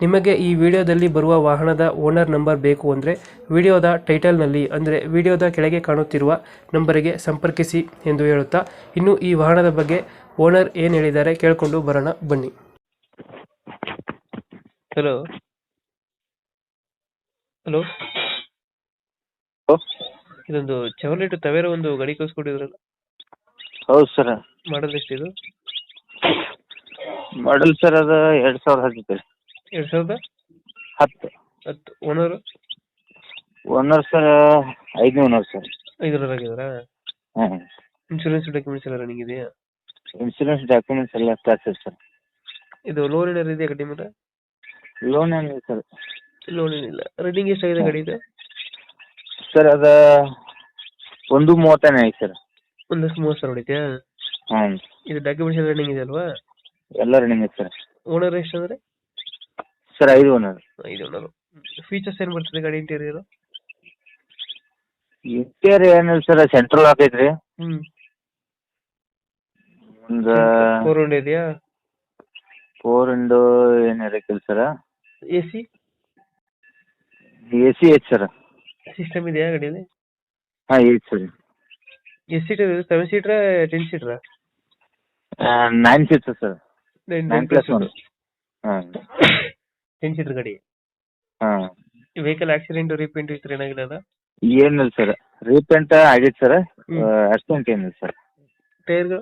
ನಿಮಗೆ ಈ ವಿಡಿಯೋದಲ್ಲಿ ಬರುವ ವಾಹನದ ಓನರ್ ನಂಬರ್ ಬೇಕು ಅಂದರೆ ವಿಡಿಯೋದ ಟೈಟಲ್ನಲ್ಲಿ ಅಂದರೆ ವಿಡಿಯೋದ ಕೆಳಗೆ ಕಾಣುತ್ತಿರುವ ನಂಬರಿಗೆ ಸಂಪರ್ಕಿಸಿ ಎಂದು ಹೇಳುತ್ತಾ ಇನ್ನು ಈ ವಾಹನದ ಬಗ್ಗೆ ಓನರ್ ಏನು ಹೇಳಿದ್ದಾರೆ ಕೇಳಿಕೊಂಡು ಬರೋಣ ಬನ್ನಿ. Hello hello. ಇದೊಂದು ಚಾಕ್ಲೇಟ್ ತವೇರ ಒಂದು ಗಡಿ ಕಳ್ಸ್ಕೊಟ್ಟಿದ್ರಲ್ಲ? ಹೌದು ಸರ್. ಮಾಡಲ್ ಎಷ್ಟಿದು? ಮಾಡಲ್ ಸರ್ ಅದು ಎರಡು ಸಾವಿರದ ಹದಿನೈದು. ರೀ ಎರಡು ಸಾವಿರದ ಹತ್ತು. ಹತ್ತು. ಓನರ್? ಓನರ್ ಸರ್ ಐದನೇ ಓನರ್ ಸರ್. ಐದರ ಆಗಿದಾರಾ ಹಾಂ. ಇನ್ಶೂರೆನ್ಸ್ ಡಾಕ್ಯುಮೆಂಟ್ಸ್ ಎಲ್ಲ ರನ್ನಿಂಗ್ ಇದೆಯಾ? ಇನ್ಸೂರೆನ್ಸ್ ಡಾಕ್ಯುಮೆಂಟ್ಸ್ ಎಲ್ಲ ಸ್ಟಾರ್ಟ್ ಸರ್. ಇದು ಲೋನ್ ಏನಾರು ಇದೆಯಾ ಗಾಡಿ ಮೇಲೆ ಲೋನ್ ಏನಿದೆ ಸರ್. ಲೋನ್ ಏನಿಲ್ಲ. ರನ್ನಿಂಗ್ ಎಷ್ಟಾಗಿದೆ ಗಾಡಿ ಇದು? ಸರ್ ಅದು ಒಂದು ಮೂವತ್ತನೇ ಐತೆ ಸರ್. ಒಂದಷ್ಟು ಮೂವತ್ತು ಸಾವಿರ ಹೊಡಿತೀಯಾ? ಹಾಂ ಇದು ಡಾಕ್ಯುಮೆಂಟ್ಸ್ ಎಲ್ಲ ರನ್ನಿಂಗ್ ಇದೆ ಅಲ್ವಾ ಎಲ್ಲ ರನ್ನಿಂಗ್ ಐತೆ ಸರ್. ಓನರ್ ಎಷ್ಟು ಅಂದ್ರೆ? ಸರ್ ಐದು ಓನರ್. ಐದು ಓನರ್. ಫೀಚರ್ಸ್ ಏನು ಬರ್ತದೆ ಗಾಡಿ ಇಂಟೀರಿಯರ್ ಇಂಟೀರಿಯರ್ ಏನಿಲ್ಲ ಸರ್ ಸೆಂಟ್ರಲ್ ಲಾಕ್ ಐತ್ರಿ. ಹ್ಮ್. ಒಂದು ಫೋರ್ ಹಂಡ್ ಇದೆಯಾ? ಫೋರ್ ಇಂಡು ಏನು ಇರಕ್ಕಿಲ್ಲ sir. A C A C ಐತೆ ಸರ್. ಸಿಸ್ಟಮ್ ಇದೆಯಾ ಗಾಡಿಯಲ್ಲಿ ಹಾಂ ಐತೆ ಸರ್. ಎಷ್ಟು ಸೀಟರ್ ಇದೆ ಸೆವೆನ್ ಸೀಟ್ರಾ ten ಸೀಟ್ರಾ nine seats sir. Nine nine plus one ಹಾಂ. ಟೆನ್ ಸೀಟರ್ ಗಾಡಿ? ಹಾ. ವೆಹಿಕಲ್ ಆಕ್ಸಿಡೆಂಟ್ ರೀಪೇಂಟ್ ಇತ್ತು ಏನಾಗಿಲ್ಲ ಅದ? ಏನಿಲ್ಲ ಸರ್ ರೀಪೇಂಟ್ ಆಗೈತೆ ಸರ್ ಹ್ಮ್. ಅಷ್ಟೊಂದು ಏನಿಲ್ಲ ಸರ್ ಟೈರ್ಗಳು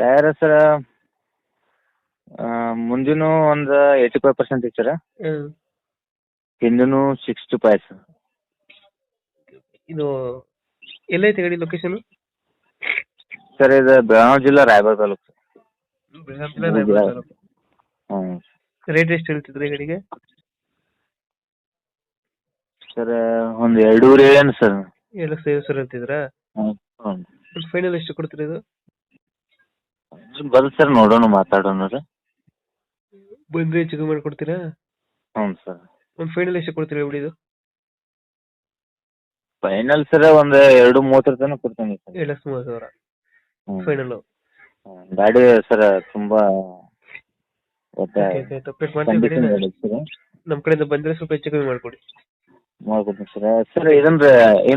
ಟೈರ್ ಸರ್ ಮುಂದಿನು ಒಂದು ಏಯ್ಟಿ ಫೈವ್ ಪರ್ಸೆಂಟ್ ಐತೆ ಸರ್ ಹಿಂದಿನೂ ಸಿಕ್ಸ್ಟಿ ಫೈವ್ ಸರ್ ಇದು ಎಲ್ಲೈತೆ ಗಾಡಿ ಲೊಕೇಶನ್ ಸರ್ ಇದು ಬೆಳಗಾವಿ ಜಿಲ್ಲಾ ರಾಯಬಾಗ್ ತಾಲೂಕು ಹ್ಞೂ ರೇಟ್ ಎಷ್ಟು ಹೇಳ್ತಿದ್ರಿ ಗಡಿಗೆ? ಸರ್ ಒಂದು ಎರಡೂವರೆ ಏನು ಸರ್. ಎರಡು ಲಕ್ಷ ಸರ್ ಹೇಳ್ತಿದ್ರ? ಹ್ಞೂ ಫೈನಲ್ ಎಷ್ಟು ಕೊಡ್ತೀರಿ ಇದು? ಬಲ್ ಸರ್ ನೋಡೋಣ ಮಾತಾಡೋಣ ರೀ ಬಂದ್ರೆ ಹೆಚ್ಚಿಗೆ ಮಾಡ್ಕೊಡ್ತೀರಾ? ಹ್ಞೂ ಸರ್. ಒಂದು ಫೈನಲ್ ಎಷ್ಟು ಕೊಡ್ತೀರಿ ಬಿಡಿ ಇದು? ಫೈನಲ್ ಸರ್ ಒಂದು ಎರಡು ಮೂವತ್ತರ ತನಕ ಕೊಡ್ತೀನಿ ಸರ್. ಎರಡು ಲಕ್ಷ ಮೂವತ್ತು ಸಾವಿರ. ಹ್ಞೂ ಫೈನಲ್. ಗಾಡಿ ಸರ್ ತುಂಬ ಒಟ್ಟು ಅಪ್ಡೇಟ್ ಮಾಡ್ತೀವಿ ನಮ್ಮ ಕಡೆಯಿಂದ ಬಂದರೆ ಸ್ವಲ್ಪ ಹೆಚ್ಚು ಕಮ್ಮಿ ಮಾಡಿಕೊಡಿ. ಮಾಡ್ಕೊಡ್ತೀನಿ ಸರ್. ಸರ್ ಇದನ್ನ